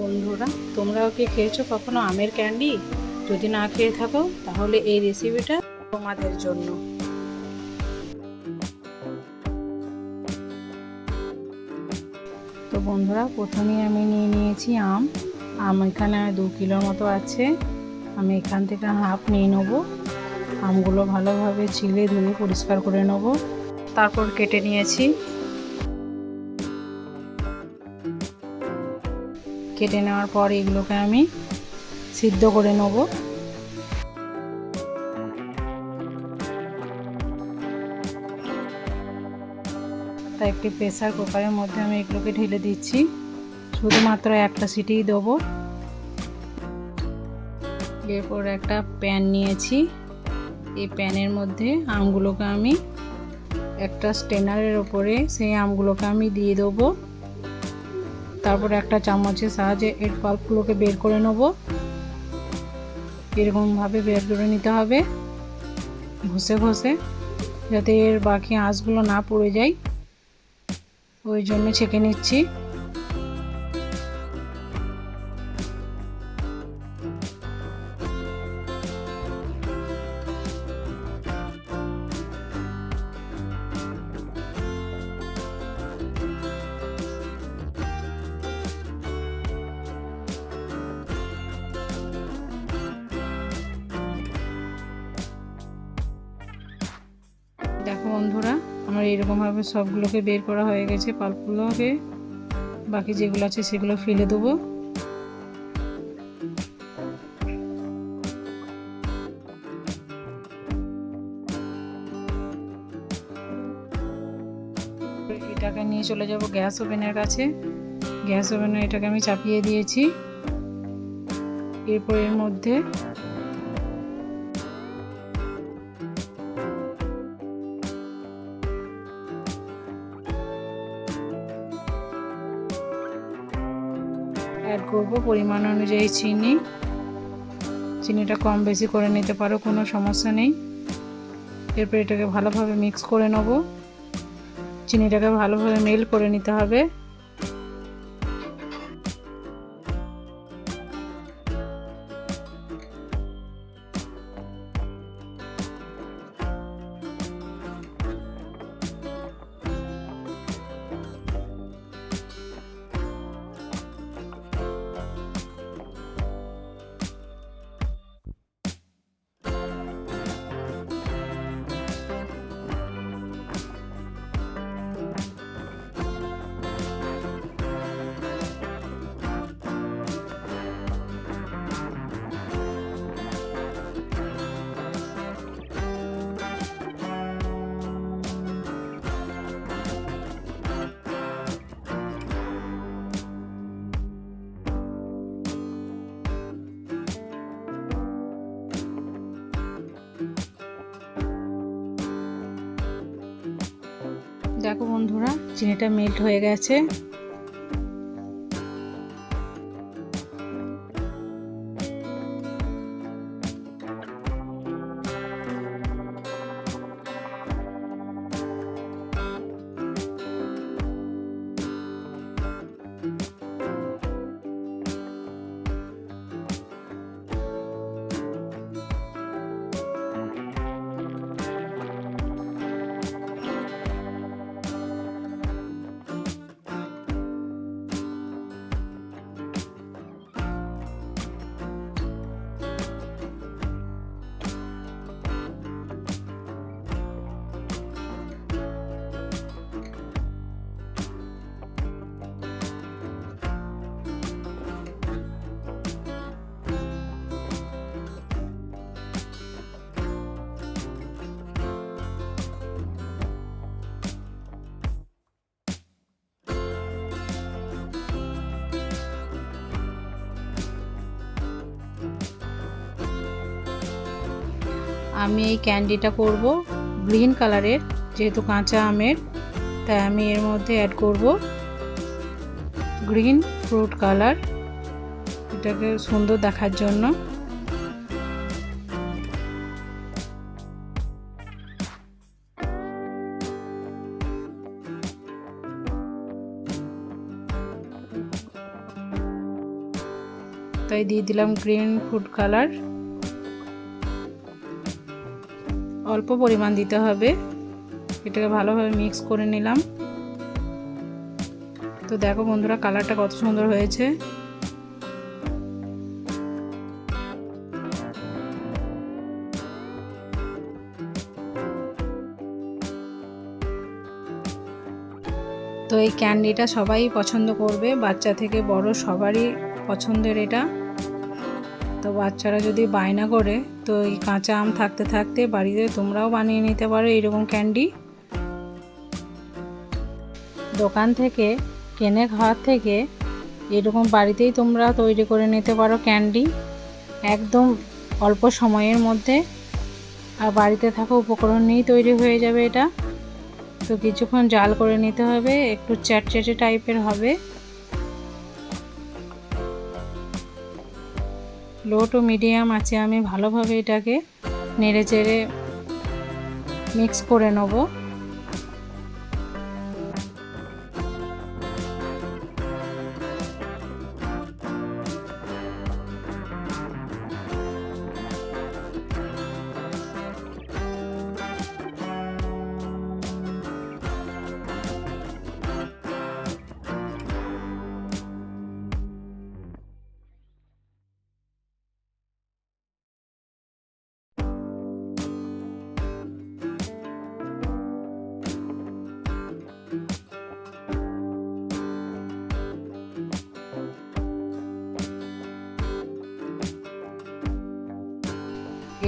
বন্ধুরা, তোমরাও কি খেয়েছো কখনো আমের ক্যান্ডি? যদি না খেয়ে থাকো, তাহলে এই রেসিপিটা তোমাদের জন্য। তো বন্ধুরা প্রথমেই আমি নিয়ে নিয়েছি আম। আম এখানে দু কিলোর মতো আছে। আমি এখান থেকে হাফ নিয়ে নেব। আমগুলো ভালোভাবে ছিলে ধুয়ে পরিষ্কার করে নেব। তারপর কেটে নিয়েছি কেটে নেওয়ার পর এগুলোকে আমি সিদ্ধ করে নেব। তাই একটি প্রেসার কুকারের মধ্যে আমি এগুলোকে ঢেলে দিচ্ছি। শুধুমাত্র একটা সিটিই দেবো। এরপর একটা প্যান নিয়েছি। এই প্যানের মধ্যে আমগুলোকে আমি একটা স্টেনারের ওপরে সেই আমগুলোকে আমি দিয়ে দেবো। তারপরে একটা চামচের সাহায্যে এর পাল্পগুলোকে বের করে নেব। এরকমভাবে বের করে নিতে হবে। ঘষে ঘষে যাতে এর বাকি আঁশগুলো না পড়ে যায়। ওই জন্য ছেঁকে নিচ্ছি। বন্ধুরা, আমার এরকমভাবে সবগুলোকে বের করা হয়ে গেছে, পাল্পগুলোকে। বাকি যেগুলো আছে সেগুলো ফেলে দেবো। এটাকে নিয়ে চলে যাব গ্যাস ওভেনের কাছে। গ্যাস ওভেনে এটাকে আমি চাপিয়ে দিয়েছি। এরপর এর মধ্যে অ্যাড করব পরিমাণ অনুযায়ী চিনি। চিনিটা কম বেশি করে নিতে পারো, কোনো সমস্যা নেই। এরপর এটাকে ভালোভাবে মিক্স করে নেব। চিনিটাকে ভালোভাবে মেল করে নিতে হবে। দেখো বন্ধুরা চিনিটা মেল্ট হয়ে গেছে। আমি এই ক্যান্ডিটা করব গ্রিন কালারের, যেহেতু কাঁচা আমের, তাই আমি এর মধ্যে অ্যাড করব গ্রিন ফ্রুট কালার। এটাকে সুন্দর দেখার জন্য। তাই দিয়ে দিলাম গ্রিন ফুড কালার। অল্প পরিমাণ দিতে হবে। এটাকে ভালোভাবে মিক্স করে নিলাম। তো দেখো বন্ধুরা কালারটা কত সুন্দর হয়েছে। তো এই ক্যান্ডিটা সবাই পছন্দ করবে, বাচ্চা থেকে বড় সবারই পছন্দের এটা। তো বাচ্চারা যদি বায়না করে, তো এই কাঁচা আম থাকতে থাকতে বাড়িতে তোমরাও বানিয়ে নিতে পারো এইরকম ক্যান্ডি। দোকান থেকে, কেনে খাওয়ার থেকে এরকম বাড়িতেই তোমরা তৈরি করে নিতে পারো ক্যান্ডি। একদম অল্প সময়ের মধ্যে। আর বাড়িতে থাকা উপকরণ নিয়েই তৈরি হয়ে যাবে এটা। তো কিছুক্ষণ জাল করে নিতে হবে, একটু চ্যাটচ্যাটে টাইপের হবে। লো টু মিডিয়াম আছে আমি ভালোভাবে এটাকে নেড়ে চেড়ে মিক্স করে নেব।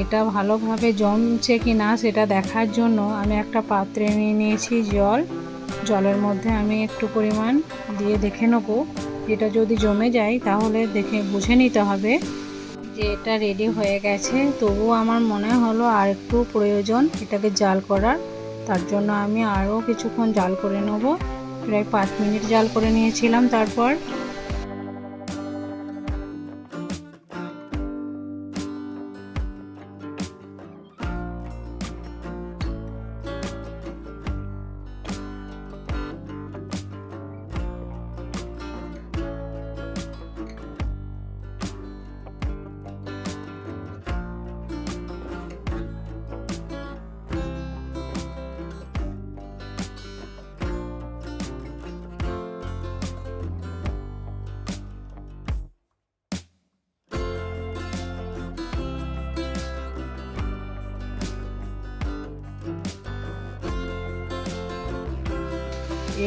এটা ভালোভাবে জমছে কি না সেটা দেখার জন্য আমি একটা পাত্রে নিয়ে নিয়েছি জল। জলের মধ্যে আমি একটু পরিমাণ দিয়ে দেখে নেব। এটা যদি জমে যায় তাহলে দেখে বুঝে নিতে হবে যে এটা রেডি হয়ে গেছে। তবুও আমার মনে হলো আর একটু প্রয়োজন এটাকে জাল করার। তার জন্য আমি আরও কিছুক্ষণ জাল করে নেব। প্রায় পাঁচ মিনিট জাল করে নিয়েছিলাম তারপর।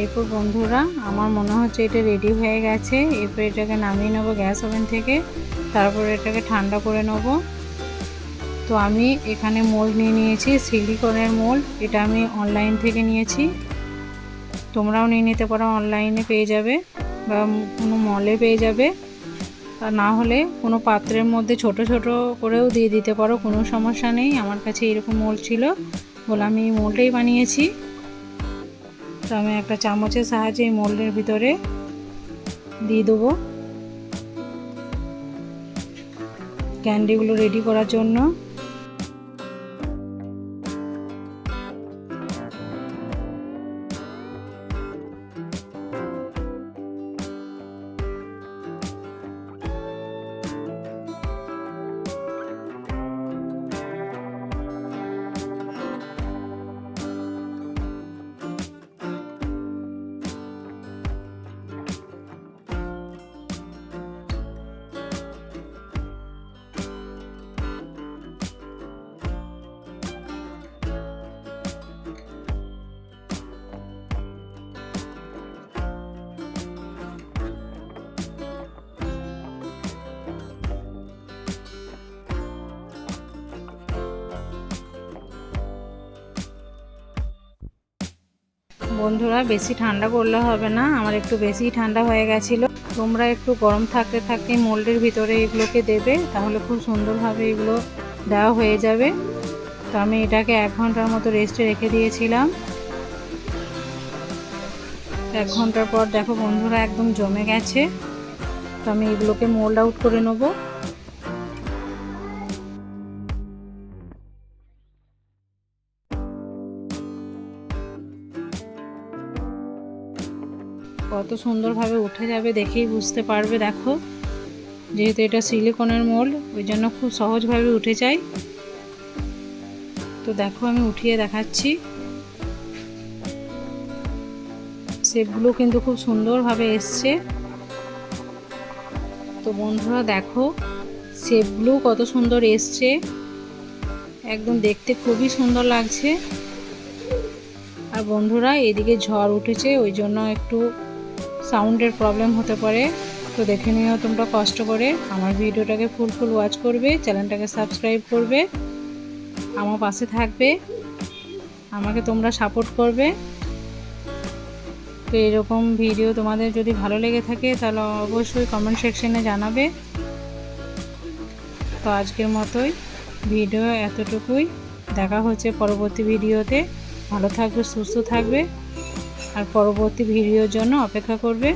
এরপর বন্ধুরা। আমার মনে হচ্ছে এটা রেডি হয়ে গেছে। এরপর এটাকে নামিয়ে নেব গ্যাস ওভেন থেকে। তারপর এটাকে ঠান্ডা করে নেব। তো আমি এখানে মোল্ড নিয়ে নিয়েছি সিলিকনের মোল্ড এটা আমি অনলাইন থেকে নিয়েছি। তোমরাও নিয়ে নিতে পারো অনলাইনে পেয়ে যাবে বা কোনো মলে পেয়ে যাবে। আর না হলে কোনো পাত্রের মধ্যে ছোট ছোট করেও দিয়ে দিতে পারো, কোনো সমস্যা নেই। আমার কাছে এরকম মোল্ড ছিল বলে আমি এই বানিয়েছি। তো আমি একটা চামচের সাহায্যে এই মোল্ডের ভিতরে দিয়ে দেবো। ক্যান্ডিগুলো রেডি করার জন্য। বন্ধুরা, বেশি ঠান্ডা করলে হবে না। আমার একটু বেশি ঠান্ডা হয়ে গেছিল। তোমরা একটু গরম থাকতে থাকতে মোল্ডের ভিতরে এগুলোকে দেবে, তাহলে খুব সুন্দরভাবে এগুলো দেওয়া হয়ে যাবে। তো আমি এটাকে এক ঘণ্টার মতো রেস্টে রেখে দিয়েছিলাম। এক ঘণ্টার পর দেখো বন্ধুরা, একদম জমে গেছে। তো আমি এগুলোকে মোল্ড আউট করে নেব। কত সুন্দরভাবে উঠে যাবে দেখেই বুঝতে পারবে, দেখো। যেহেতু এটা সিলিকনের মোল্ড, ওই জন্য খুব সহজভাবে উঠে যায়। তো দেখো, আমি উঠিয়ে দেখাচ্ছি। শেপগুলো কিন্তু খুব সুন্দরভাবে এসছে। তো বন্ধুরা, দেখো, শেপগুলো কত সুন্দর এসছে। একদম দেখতে খুবই সুন্দর লাগছে। আর বন্ধুরা, এদিকে ঝড় উঠেছে, ওই জন্য একটু সাউন্ডের প্রবলেম হতে পারে, তো দেখে নিও তোমরা কষ্ট করে। আমার ভিডিওটাকে ফুল ফুল ওয়াচ করবে, চ্যানেলটাকে সাবস্ক্রাইব করবে, আমার পাশে থাকবে, আমাকে তোমরা সাপোর্ট করবে। তো এরকম ভিডিও তোমাদের যদি ভালো লেগে থাকে, তাহলে অবশ্যই কমেন্ট সেকশনে জানাবে। তো আজকের মতোই ভিডিও এতটুকুই। দেখা হচ্ছে পরবর্তী ভিডিওতে ভালো থাকবে, সুস্থ থাকবে। আর পরবর্তী ভিডিওর জন্য অপেক্ষা করবে।